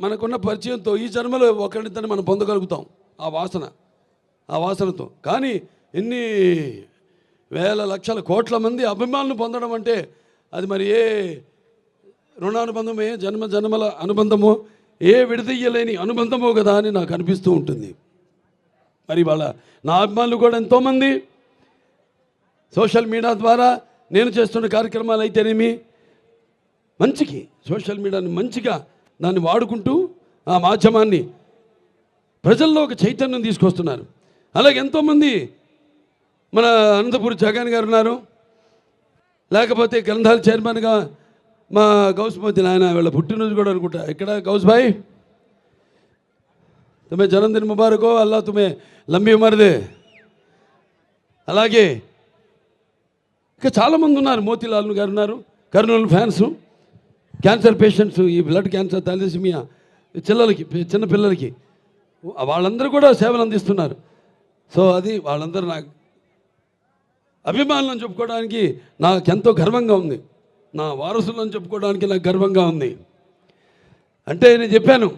మనకున్న పరిచయంతో ఈ జన్మలో ఒకరిద్దరిని మనం పొందగలుగుతాం ఆ వాసన ఆ వాసనతో. కానీ ఎన్ని వేల లక్షల కోట్ల మంది అభిమానులు పొందడం అంటే అది మరి ఏ రుణానుబంధమో ఏ జన్మ జన్మల అనుబంధమో ఏ విడదీయలేని అనుబంధమో కదా అని నాకు అనిపిస్తూ ఉంటుంది. మరి వాళ్ళ నా అభిమానులు కూడా ఎంతోమంది. సోషల్ మీడియా ద్వారా నేను చేస్తున్న కార్యక్రమాలు అయితేనేమి మంచికి సోషల్ మీడియాని మంచిగా దాన్ని వాడుకుంటూ ఆ మాధ్యమాన్ని ప్రజల్లో ఒక చైతన్యం తీసుకొస్తున్నారు. అలాగే ఎంతోమంది మన అనంతపురి జగన్ గారు ఉన్నారు. లేకపోతే గ్రంథాల చైర్మన్గా మా గౌస్మతి నాయన వీళ్ళ పుట్టినరోజు కూడా అనుకుంటా. ఇక్కడ గౌస్ తుమే జన్మదిన ముబారకో అల్లా తుమే లంబి ఉమర్దే. అలాగే ఇంకా చాలామంది ఉన్నారు. మోతీలాల్ గారు ఉన్నారు. కర్నూలు ఫ్యాన్స్. క్యాన్సర్ పేషెంట్స్ ఈ బ్లడ్ క్యాన్సర్ థాలిసిమియా చిల్లలకి చిన్న పిల్లలకి. వాళ్ళందరూ కూడా సేవలు అందిస్తున్నారు. సో అది వాళ్ళందరూ నాకు అభిమానులను చెప్పుకోవడానికి నాకు ఎంతో గర్వంగా ఉంది. నా వారసులను చెప్పుకోవడానికి నాకు గర్వంగా ఉంది. అంటే నేను చెప్పాను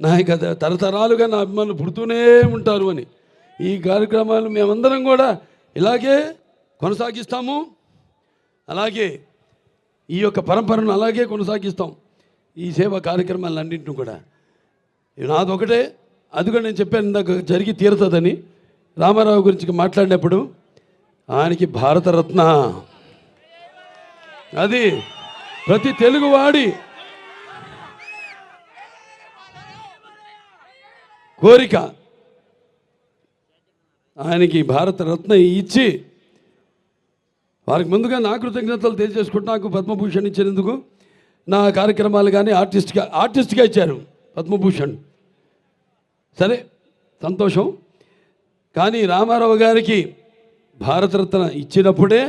నా ఇక తరతరాలుగా నా అభిమానులు పుడుతూనే ఉంటారు అని. ఈ కార్యక్రమాలు మేమందరం కూడా ఇలాగే కొనసాగిస్తాము. అలాగే ఈ యొక్క పరంపరను అలాగే కొనసాగిస్తాం. ఈ సేవా కార్యక్రమాలన్నింటిని కూడా. నాదొకటే అది కూడా నేను చెప్పాను ఇందాక జరిగి తీరుతుందని. రామారావు గురించి మాట్లాడినప్పుడు ఆయనకి భారతరత్న. అది ప్రతి తెలుగువాడి కోరిక. ఆయనకి భారతరత్న ఇచ్చి వారికి ముందుగా నా కృతజ్ఞతలు తెలియజేసుకుంటూ నాకు పద్మభూషణ్ ఇచ్చినందుకు నా కార్యక్రమాలు కానీ ఆర్టిస్ట్గా ఆర్టిస్ట్గా ఇచ్చారు పద్మభూషణ్. సరే సంతోషం. కానీ రామారావు గారికి భారతరత్న ఇచ్చినప్పుడే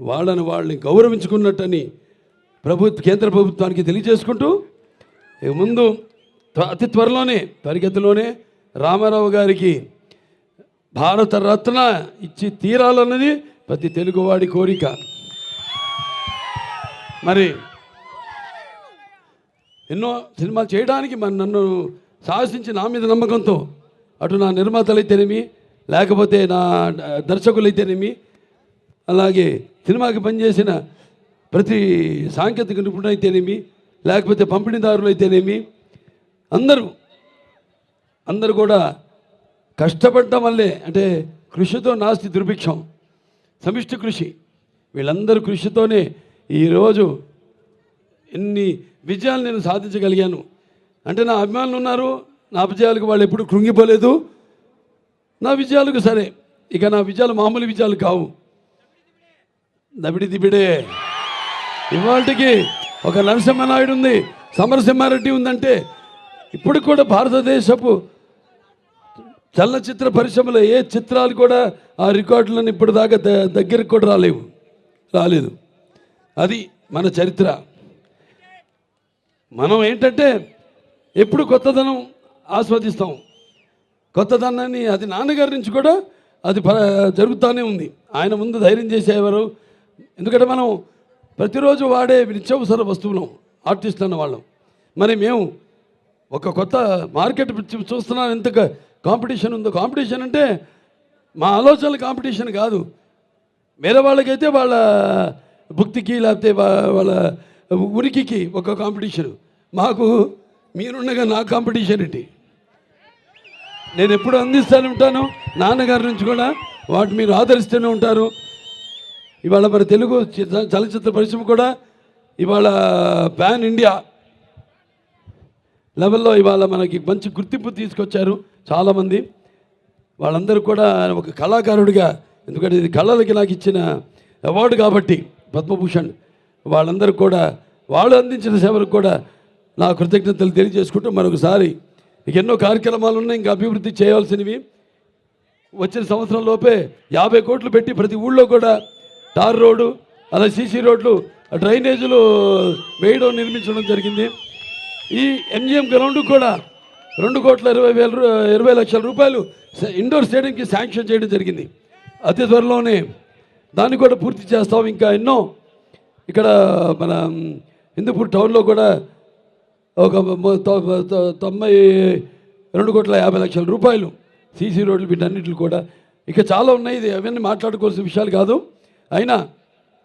వాళ్ళని వాళ్ళని గౌరవించుకున్నట్టని ప్రభుత్వ కేంద్ర ప్రభుత్వానికి తెలియజేసుకుంటూ ముందు త్వ- అతి త్వరలోనే పరిగెత్తులోనే రామారావు గారికి భారతరత్న ఇచ్చి తీరాలన్నది ప్రతి తెలుగువాడి కోరిక. మరి ఎన్నో సినిమాలు చేయడానికి మరి నన్ను సాహసించి నా మీద నమ్మకంతో అటు నా నిర్మాతలైతేనేమి లేకపోతే నా దర్శకులైతేనేమి అలాగే సినిమాకి పనిచేసిన ప్రతి సాంకేతిక నిపుణులైతేనేమి లేకపోతే పంపిణీదారులు అయితేనేమి అందరూ అందరూ కూడా కష్టపడటం వల్లే అంటే కృషితో నాస్తి దుర్భిక్షం. సమిష్టి కృషి. వీళ్ళందరూ కృషితోనే ఈరోజు ఎన్ని విజయాలు నేను సాధించగలిగాను. అంటే నా అభిమానులు ఉన్నారు నా విజయాలకు వాళ్ళు ఎప్పుడు కృంగిపోలేదు. నా విజయాలకు సరే ఇక నా విజయాలు మామూలు విజయాలు కావు. దబిడి దిబిడే ఇవాళకి ఒక నరసింహనాయుడు ఉంది సమరసింహారెడ్డి ఉందంటే ఇప్పుడు కూడా భారతదేశపు చలనచిత్ర పరిశ్రమలో ఏ చిత్రాలు కూడా ఆ రికార్డులను ఇప్పుడు దాకా ద- దగ్గరికి కూడా రాలేవు. రాలేదు. అది మన చరిత్ర. మనం ఏంటంటే ఎప్పుడు కొత్తదనం ఆస్వాదిస్తాం. కొత్తదనాన్ని అది నాన్నగారి నుంచి కూడా అది ప- జరుగుతూనే ఉంది. ఆయన ముందు ధైర్యం చేసేవారు. ఎందుకంటే మనం ప్రతిరోజు వాడే నిత్యావసర వస్తువులం ఆర్టిస్ట్ అన్న వాళ్ళం మరి మేము ఒక కొత్త మార్కెట్ చూస్తున్నాం. ఎంత కాంపిటీషన్ ఉందో. కాంపిటీషన్ అంటే మా ఆలోచనల కాంపిటీషన్ కాదు. వేరే వాళ్ళకైతే వాళ్ళ భుక్తికి లేకపోతే వాళ్ళ ఉనికికి ఒక కాంపిటీషన్. మాకు మీరుండగా నా కాంపిటీషన్ ఏంటి? నేను ఎప్పుడు అందిస్తూనే ఉంటాను. నాన్నగారి నుంచి కూడా వాటి మీరు ఆదరిస్తూనే ఉంటారు. ఇవాళ మన తెలుగు చలనచిత్ర పరిశ్రమ కూడా ఇవాళ ప్యాన్ ఇండియా లెవెల్లో ఇవాళ మనకి మంచి గుర్తింపు తీసుకొచ్చారు. చాలామంది వాళ్ళందరూ కూడా ఒక కళాకారుడిగా ఎందుకంటే ఇది కళలకి నాకు ఇచ్చిన అవార్డు కాబట్టి పద్మభూషణ్. వాళ్ళందరూ కూడా వాళ్ళు అందించిన సేవలకు కూడా నా కృతజ్ఞతలు తెలియజేసుకుంటూ మరొకసారి ఎన్నో కార్యక్రమాలు ఉన్నాయి ఇంకా అభివృద్ధి చేయాల్సినవి. వచ్చిన సంవత్సరం లోపే యాభై కోట్లు పెట్టి ప్రతి ఊళ్ళో కూడా టార్ రోడ్డు అలా సీసీ రోడ్లు డ్రైనేజీలు వేయడం నిర్మించడం జరిగింది. ఈ ఎంజిఎం గ్రౌండ్ కూడా రెండు కోట్ల ఇరవై వేల ఇరవై లక్షల రూపాయలు ఇండోర్ స్టేడియంకి శాంక్షన్ చేయడం జరిగింది. అతి త్వరలోనే దాన్ని కూడా పూర్తి చేస్తాం. ఇంకా ఎన్నో ఇక్కడ మన హిందూపూర్ టౌన్లో కూడా ఒక తొంభై రెండు కోట్ల యాభై లక్షల రూపాయలు సీసీ రోడ్లు వీటన్నిటిని కూడా ఇక చాలా ఉన్నాయి. ఇది అవన్నీ మాట్లాడుకోవాల్సిన విషయాలు కాదు. అయినా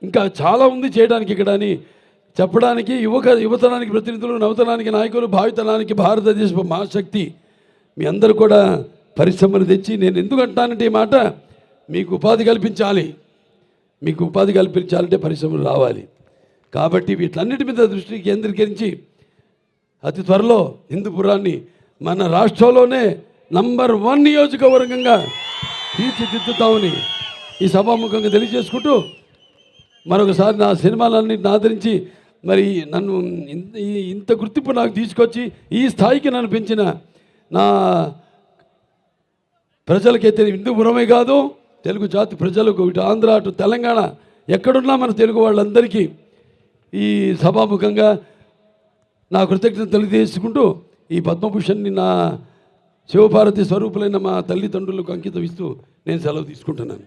ఇంకా చాలా ఉంది చేయడానికి ఇక్కడ అని చెప్పడానికి యువక యువతరానికి ప్రతినిధులు నవతనానికి నాయకులు భావితరానికి భారతదేశపు మహాశక్తి. మీ అందరూ కూడా పరిశ్రమలు తెచ్చి నేను ఎందుకు అంటానంటే ఈ మాట? మీకు ఉపాధి కల్పించాలి. మీకు ఉపాధి కల్పించాలంటే పరిశ్రమలు రావాలి. కాబట్టి వీటన్నిటి మీద దృష్టి కేంద్రీకరించి అతి త్వరలో హిందూపురాన్ని మన రాష్ట్రంలోనే నంబర్ వన్ నియోజకవర్గంగా తీర్చిదిద్దుతామని ఈ సభాముఖంగా తెలియజేసుకుంటూ మరొకసారి నా సినిమాలన్నింటిని ఆదరించి మరి నన్ను ఇంత ఈ- ఇంత గుర్తింపు నాకు తీసుకొచ్చి ఈ స్థాయికి నన్ను పెంచిన నా ప్రజలకైతే హిందూపురమే కాదు తెలుగు జాతి ప్రజలకు ఇటు ఆంధ్ర అటు తెలంగాణ ఎక్కడున్నా మన తెలుగు వాళ్ళందరికీ ఈ సభాముఖంగా నా కృతజ్ఞత తెలియజేసుకుంటూ ఈ పద్మభూషణ్ని నా శివభారతి స్వరూపులైన మా తల్లిదండ్రులకు అంకితం ఇస్తూ నేను సెలవు తీసుకుంటున్నాను.